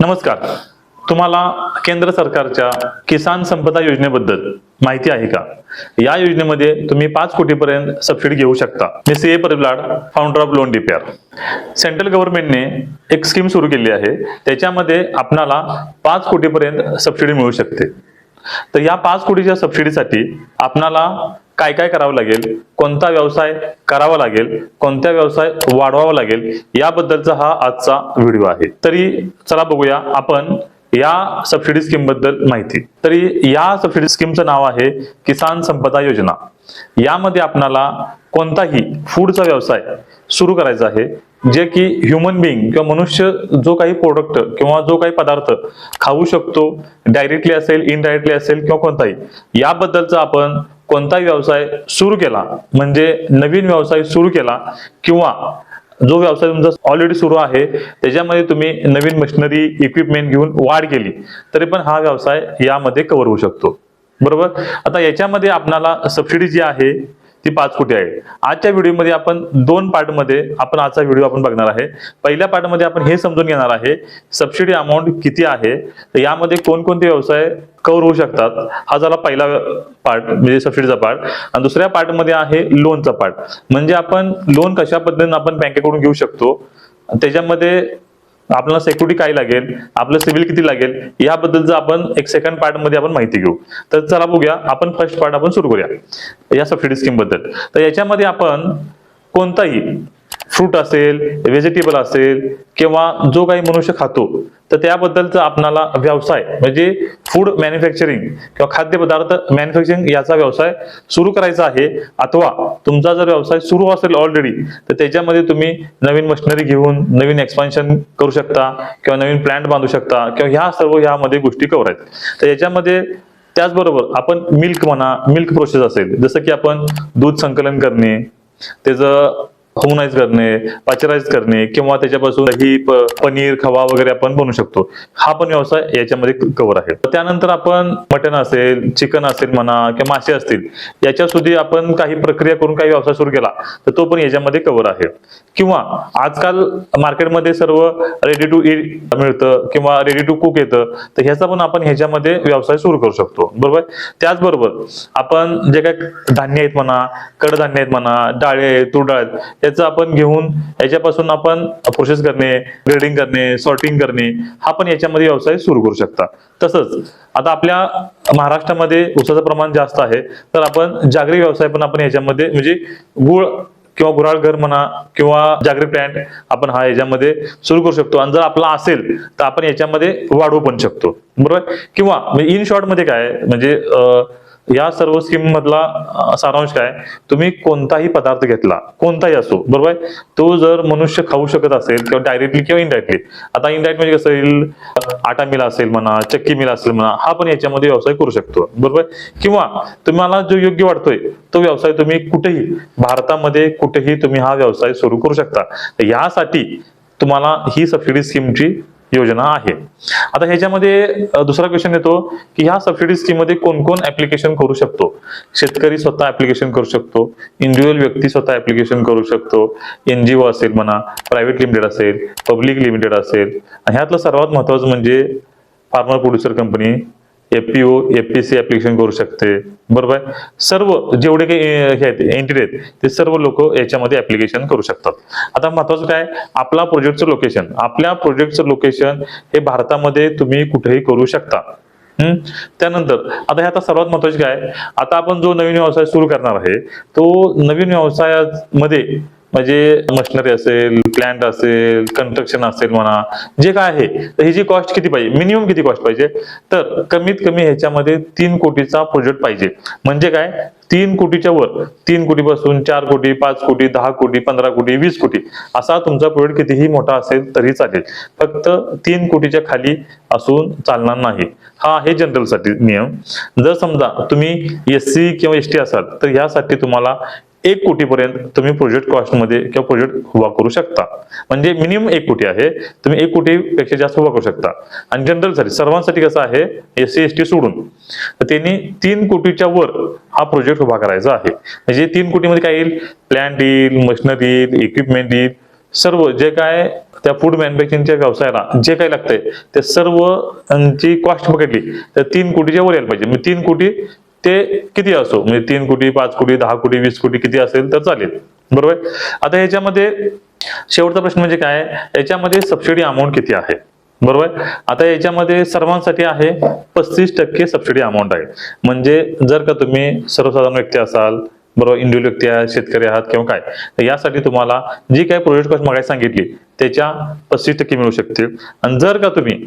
नमस्कार. तुम्हाला केंद्र सरकारच्या किसान संपदा योजनेबद्दल माहिती आहे का? या योजनेमध्ये तुम्ही पाच कोटीपर्यंत सबसिडी घेऊ शकता. मी C A परिलाड founder of loan DPR central गव्हर्नमेंटने एक स्कीम सुरू केली आहे. त्याच्यामध्ये आपणाला पाच कोटीपर्यंत सबसिडी मिळू शकते. तर या पाच कोटीच्या सबसिडीसाठी आपणाला काय काय करावं लागेल? कोणता व्यवसाय करावा लागेल? कोणता व्यवसाय वाढवावा लागेल? याबद्दलचा हा आजचा व्हिडिओ आहे. तरी चला बघूया आपण या सबसिडी स्कीमबद्दल माहिती. तरी या सबसिडी स्कीमचं नाव आहे किसान संपदा योजना. यामध्ये आपणाला कोणताही फूडचा व्यवसाय सुरू करायचा आहे जे की ह्युमन बिईंग किंवा मनुष्य जो काही प्रोडक्ट किंवा जो काही पदार्थ खाऊ शकतो डायरेक्टली असेल इनडायरेक्टली असेल किंवा कोणताही याबद्दलचा आपण कोणताही व्यवसाय सुरू केला म्हणजे नवीन व्यवसाय सुरू केला किंवा जो व्यवसाय तुमचा ऑलरेडी सुरू आहे त्याच्यामध्ये तुम्ही नवीन मशिनरी इक्विपमेंट घेऊन वाढ केली तरी पण हा व्यवसाय यामध्ये कव्हर होऊ शकतो. बरोबर? आता याच्यामध्ये आपणाला सबसिडी जी आहे ती पाच कोटी आहे? आजच्या व्हिडिओमध्ये आपण दोन पार्टमध्ये आपण आजचा व्हिडिओ आपण बघणार आहे. पहिल्या पार्टमध्ये आपण हे समजून घेणार आहे सबसिडी अमाऊंट किती आहे? तर यामध्ये कोणकोणते व्यवसाय कव्हर होऊ शकतात? हा झाला पहिला पार्ट म्हणजे सबसिडीचा पार्ट आणि दुसऱ्या पार्टमध्ये आहे लोनचा पार्ट म्हणजे आपण लोन कशा पद्धतीने आपण बँकेकडून घेऊ शकतो? त्याच्यामध्ये आपल्याला सिक्युरिटी काय लागेल? आपलं सिव्हिल किती लागेल? याबद्दलचं आपण एक सेकंड पार्टमध्ये आपण माहिती घेऊ. तर चला बघूया आपण फर्स्ट पार्ट आपण सुरू करूया. या सबसिडी स्कीमबद्दल. तर याच्यामध्ये आपण कोणताही फ्रूट असेल व्हेजिटेबल असेल किंवा जो काही मनुष्य खातो तर त्याबद्दलचा आपणाला व्यवसाय म्हणजे फूड मॅन्युफॅक्चरिंग किंवा खाद्यपदार्थ मॅन्युफॅक्चरिंग याचा व्यवसाय सुरू करायचा आहे. अथवा तुमचा जर व्यवसाय सुरू असेल ऑलरेडी तर त्याच्यामध्ये तुम्ही नवीन मशिनरी घेऊन नवीन एक्सपान्शन करू शकता किंवा नवीन प्लांट बांधू शकता किंवा ह्या सर्व ह्यामध्ये गोष्टी कवर आहेत. तर याच्यामध्ये त्याचबरोबर आपण मिल्क म्हणा मिल्क प्रोसेस असेल जसं की आपण दूध संकलन करणे त्याचं होमनाइज करणे पाचराईज करणे किंवा त्याच्यापासून ही पनीर खवा वगैरे आपण बनवू शकतो. हा पण व्यवसाय याच्यामध्ये कव्हर आहे. त्यानंतर आपण मटन असेल चिकन असेल म्हणा किंवा मासे असतील याच्या सुधी आपण काही प्रक्रिया करून काही व्यवसाय सुरू केला तर तो पण याच्यामध्ये कव्हर आहे. किंवा आजकाल मार्केटमध्ये सर्व रेडी टू इट मिळतं किंवा रेडी टू कुक येतं तर ह्याचा पण आपण ह्याच्यामध्ये व्यवसाय सुरू करू शकतो. बरोबर? त्याचबरोबर आपण जे काही धान्य आहेत म्हणा कडधान्य आहेत म्हणा डाळे आहेत, तूर डाळ आहेत त्याचं आपण घेऊन याच्यापासून आपण प्रोसेस करणे ग्रेडिंग करणे सॉर्टिंग करणे हा पण याच्यामध्ये व्यवसाय सुरू करू शकता. तसंच आता आपल्या महाराष्ट्रामध्ये ऊसाचं प्रमाण जास्त आहे तर आपण जागरी व्यवसाय पण आपण याच्यामध्ये म्हणजे गुळ किंवा गुराळ घर म्हणा किंवा जागरी प्लॅन्ट आपण हा याच्यामध्ये सुरू करू शकतो. आणि जर आपला असेल तर आपण याच्यामध्ये वाढवू पण शकतो. बरोबर? किंवा म्हणजे इन शॉर्टमध्ये काय म्हणजे अं, या सर्व स्कीम मधला सारांश काय तुम्ही कोणताही पदार्थ घेतला कोणताही असो बरोबर आहे? तो जर मनुष्य खाऊ शकत असेल किंवा डायरेक्टली किंवा इनडायरेक्टली आता इनडायरेक्ट म्हणजे कसं येईल आटा मिल असेल म्हणा चक्की मिल असेल म्हणा हा पण याच्यामध्ये व्यवसाय करू शकतो बरोबर आहे? किंवा तुम्हाला जो योग्य वाटतोय तो व्यवसाय तुम्ही कुठेही भारतामध्ये कुठेही तुम्ही हा व्यवसाय सुरू करू शकता यासाठी तुम्हाला ही सबसिडी स्कीमची योजना आहे. आता ह्याच्यामध्ये दुसरा क्वेश्चन येतो की ह्या सबसिडी स्कीममध्ये कोण कोण ऍप्लिकेशन करू शकतो? शेतकरी स्वतः ऍप्लिकेशन करू शकतो इंडिव्हिज्युअल व्यक्ती स्वतः ऍप्लिकेशन करू शकतो एनजीओ असेल म्हणा प्रायव्हेट लिमिटेड असेल पब्लिक लिमिटेड असेल. आणि ह्यातलं सर्वात महत्वाचं म्हणजे farmer producer company FPO FPC application करू शकते. बरोबर? आहे? सर्व जेवढे काही हे आहेत एंटिटी आहेत ते सर्व लोक याच्यामध्ये ऍप्लिकेशन करू शकतात. आता महत्वाचं काय? आपला प्रोजेक्टचं लोकेशन आपल्या प्रोजेक्टचं लोकेशन हे भारतामध्ये तुम्ही कुठेही करू शकता. त्यानंतर आता हे आता सर्वात महत्त्वाचे काय? आता आपण जो नवीन व्यवसाय सुरू करणार आहे तो नवीन व्यवसायामध्ये म्हणजे मशिनरी असेल प्लांट असेल कन्स्ट्रक्शन असेल म्हणा जे काय आहे तर ह्याची कॉस्ट किती पाहिजे? मिनिमम किती कॉस्ट पाहिजे? तर कमीत कमी ह्याच्यामध्ये तीन कोटीचा प्रोजेक्ट पाहिजे. म्हणजे काय? तीन कोटीच्या वर तीन कोटीपासून चार कोटी पाच कोटी दहा कोटी पंधरा कोटी वीस कोटी असा तुमचा प्रोजेक्ट कितीही मोठा असेल तरी चालेल. फक्त तीन कोटीच्या खाली असून चालणार नाही. हा आहे जनरलसाठी नियम. जर समजा तुम्ही एस सी किंवा एस टी असाल तर यासाठी तुम्हाला एक कोटीपर्यंत तुम्ही प्रोजेक्ट कॉस्टमध्ये किंवा प्रोजेक्ट उभा करू शकता. म्हणजे मिनिमम एक कोटी आहे. तुम्ही एक कोटीपेक्षा जास्त उभा करू शकता. आणि जनरलसाठी सर्वांसाठी कसं आहे एस सी एस टी सोडून. तर त्यांनी तीन कोटीच्या वर हा प्रोजेक्ट उभा करायचा आहे. म्हणजे तीन कोटीमध्ये काय येईल? प्लॅन्ट येईल मशिनरी येईल इक्विपमेंट येईल. सर्व जे काय त्या फूड मॅन्युफॅक्चरिंगच्या व्यवसायाला जे काही लागतंय ते सर्व ची कॉस्ट पकडली तर तीन कोटीच्या वर यायला पाहिजे. मग तीन कोटी ते किती असो? म्हणजे तीन कोटी पाच कोटी दहा कोटी वीस कोटी किती असेल तर चालेल. बरोबर? आता ह्याच्यामध्ये शेवटचा प्रश्न म्हणजे काय? याच्यामध्ये सबसिडी अमाऊंट किती आहे? बरोबर? आता याच्यामध्ये सर्वांसाठी आहे पस्तीस टक्के सबसिडी अमाऊंट आहे. म्हणजे जर का तुम्ही सर्वसाधारण व्यक्ती असाल बरोबर इंडिव्हिज्युअल व्यक्ती आहात शेतकरी आहात किंवा काय तर यासाठी तुम्हाला जी काही प्रोजेक्ट कॉस्ट मागायला सांगितली त्याच्या पस्तीस टक्के मिळू शकते आणि जर का तुम्ही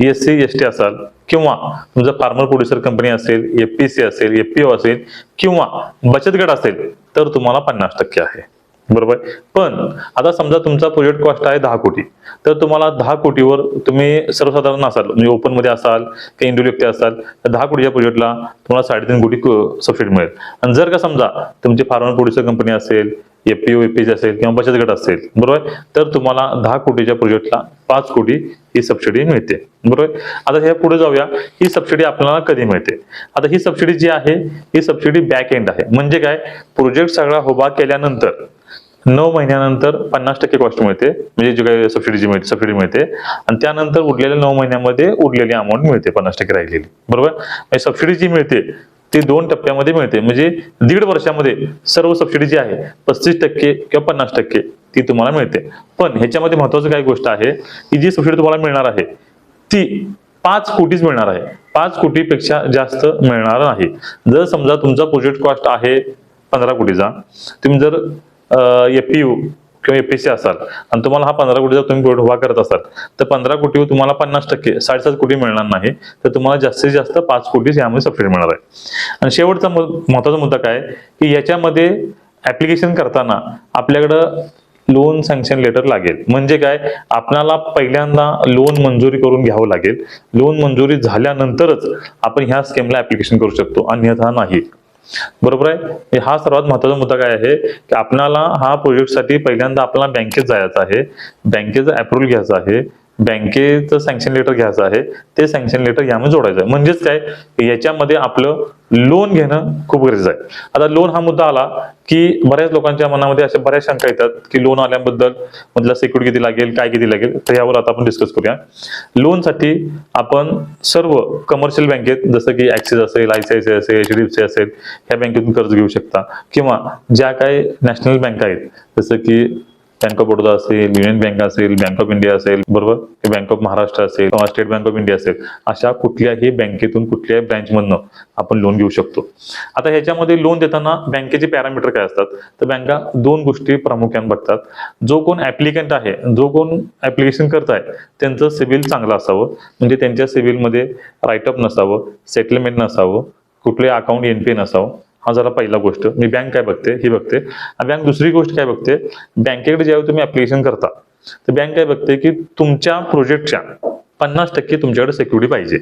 एस सी एस टी असाल किंवा तुमचं फार्मर प्रोड्युसर कंपनी असेल एफ पी सी असेल एफ पी ओ असेल किंवा बचत गट असेल तर तुम्हाला पन्नास टक्के आहे. बरोबर? पण आता समजा तुमचा प्रोजेक्ट कॉस्ट आहे दहा कोटी तर तुम्हाला दहा कोटीवर तुम्ही सर्वसाधारण असाल म्हणजे ओपनमध्ये असाल किंवा इंडिव्हिज्युअल व्यक्ती असाल तर दहा कोटीच्या प्रोजेक्टला तुम्हाला साडेतीन कोटी सबसिडी मिळेल. आणि जर का समजा तुमची फार्मर प्रोड्युसर कंपनी असेल F P O F P असेल किंवा बचत गट असेल बरोबर? तर तुम्हाला दहा कोटीच्या प्रोजेक्टला पाच कोटी ही सबसिडी मिळते बरोबर? आता ह्या पुढे जाऊया. ही सबसिडी आपल्याला कधी मिळते? आता ही सबसिडी जी आहे ही सबसिडी बॅक एंड आहे. म्हणजे काय? प्रोजेक्ट सगळा उभा केल्यानंतर नऊ महिन्यानंतर पन्नास टक्के कॉस्ट मिळते. म्हणजे जी काही सबसिडी जी मिळते सबसिडी मिळते. आणि त्यानंतर उरलेल्या नऊ महिन्यामध्ये उरलेली अमाऊंट मिळते पन्नास टक्के राहिलेली. बरोबर? म्हणजे सबसिडी जी मिळते ती दोन टप्प्यामध्ये मिळते. म्हणजे दीड वर्षामध्ये सर्व सबसिडी जी आहे पस्तीस टक्के किंवा पन्नास टक्के ती तुम्हाला मिळते. पण ह्याच्यामध्ये महत्वाची काय गोष्ट आहे की जी सबसिडी तुम्हाला मिळणार आहे ती पाच कोटीच मिळणार आहे. पाच कोटीपेक्षा जास्त मिळणार नाही. जर समजा तुमचा प्रोजेक्ट कॉस्ट आहे पंधरा कोटीचा तुम्ही जर एफ पी यू किंवा एपीसी असाल आणि तुम्हाला हा पंधरा कोटीचा तुम्ही प्रोजेक्ट उभा करत असाल तर पंधरा कोटीवर तुम्हाला पन्नास टक्के साडेसात कोटी मिळणार नाही. तर तुम्हाला जास्तीत जास्त पाच कोटीच यामध्ये सबसिडी मिळणार आहे. आणि शेवटचा महत्त्वाचा मुद्दा काय की याच्यामध्ये ऍप्लिकेशन करताना आपल्याकडं लोन सँक्शन लेटर लागेल. म्हणजे काय? आपल्याला पहिल्यांदा लोन मंजुरी करून घ्यावं लागेल. लोन मंजुरी झाल्यानंतरच आपण ह्या स्कीमला ऍप्लिकेशन करू शकतो. अन्यथा नाही. बरोबर आहे? म्हणजे हा सर्वात महत्त्वाचा मुद्दा काय आहे? की आपल्याला हा प्रोजेक्टसाठी पहिल्यांदा आपल्याला बँकेत जायचं आहे. बँकेचं अप्रुव्हल घ्यायचं आहे. बँकेचं सँक्शन लेटर घ्यायचं आहे ते सँक्शन लेटर यामध्ये जोडायचं आहे. म्हणजेच काय? याच्यामध्ये आपलं लोन घेणं खूप गरजेचं आहे. आता लोन हा मुद्दा आला की बऱ्याच लोकांच्या मनामध्ये अशा बऱ्याच शंका येतात की लोन आल्याबद्दल मधला सिक्युरिटी किती लागेल काय किती लागेल? तर यावर आता आपण डिस्कस करूया. लोनसाठी आपण सर्व कमर्शियल बँकेत जसं की ऍक्सिस असेल आय सी आय सी असेल एच डी एफ सी असेल ह्या बँकेतून कर्ज घेऊ शकता. किंवा ज्या काही नॅशनल बँका आहेत जसं की बँक ऑफ बडोदा असेल युनियन बँक असेल बँक ऑफ इंडिया असेल बरोबर? बँक ऑफ महाराष्ट्र असेल किंवा स्टेट बँक ऑफ इंडिया असेल अशा कुठल्याही बँकेतून कुठल्याही ब्रँचमधनं आपण लोन घेऊ शकतो. आता ह्याच्यामध्ये लोन देताना बँकेचे पॅरामीटर काय असतात? तर बँका दोन गोष्टी प्रामुख्याने बघतात. जो कोण ऍप्लिकंट आहे जो कोण ऍप्लिकेशन करत आहे त्यांचं सिबिल चांगलं असावं. म्हणजे त्यांच्या सिबिलमध्ये राईटअप नसावं सेटलमेंट नसावं कुठले अकाउंट एनपी नसावं. हा जरा पहिला गोष्ट. मी बँक काय बघते? ही बघते. बँक दुसरी गोष्ट काय बघते? बँकेकडे ज्यावेळी तुम्ही ऍप्लिकेशन करता तर बँक काय बघते की तुमच्या प्रोजेक्टच्या पन्नास टक्के तुमच्याकडे सिक्युरिटी पाहिजे.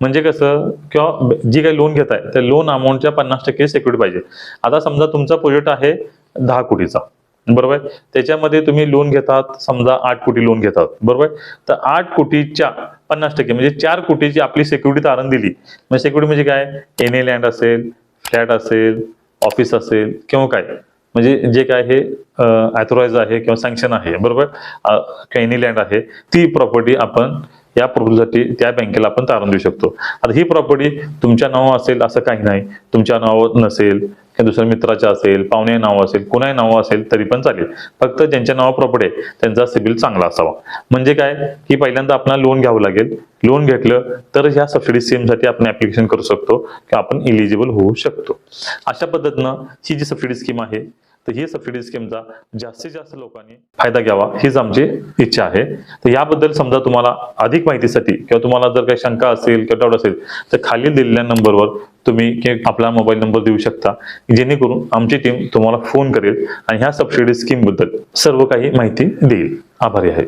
म्हणजे कसं? किंवा जी काही लोन घेताय त्या लोन अमाऊंटच्या पन्नास टक्के सिक्युरिटी पाहिजे. आता समजा तुमचा प्रोजेक्ट आहे दहा कोटीचा बरोबर आहे? त्याच्यामध्ये तुम्ही लोन घेतात समजा आठ कोटी लोन घेतात बरोबर आहे? तर आठ कोटीच्या पन्नास टक्के म्हणजे चार कोटीची आपली सिक्युरिटी तारण दिली. म्हणजे सिक्युरिटी म्हणजे काय? एन ए लँड असेल फ्लॅट असेल ऑफिस असेल किंवा काय म्हणजे जे काय हे ॲथोराईज आहे किंवा सँक्शन आहे बरोबर? अ, एनी लँड आहे ती प्रॉपर्टी आपण या प्रॉपर्टीसाठी त्या बँकेला आपण तारण देऊ शकतो. आता ही प्रॉपर्टी तुमच्या नावावर असेल असं काही नाही. तुमच्या नावावर नसेल किंवा दुसऱ्या मित्राच्या असेल पाहुणे नाव असेल कुणाही नाव असेल तरी पण चालेल. फक्त ज्यांच्या नावावर प्रॉपर्टी आहे त्यांचा सिबिल चांगला असावा. म्हणजे काय? की पहिल्यांदा आपल्याला लोन घ्यावं लागेल. लोन घेतलं तर ह्या सबसिडी स्कीमसाठी आपण ऍप्लिकेशन करू शकतो किंवा आपण इलिजिबल होऊ शकतो. अशा पद्धतीनं ही जी सबसिडी स्कीम आहे तर ही सबसिडी स्कीमचा जास्तीत जास्त लोकांनी फायदा घ्यावा हीच आमची इच्छा आहे. तर याबद्दल समजा तुम्हाला अधिक माहितीसाठी किंवा तुम्हाला जर काही शंका असेल किंवा डाऊट असेल तर खाली दिलेल्या नंबरवर तुम्ही आपला मोबाईल नंबर देऊ शकता. जेणेकरून आमची टीम तुम्हाला फोन करेल आणि ह्या सबसिडी स्कीमबद्दल सर्व काही माहिती देईल. आभारी आहे.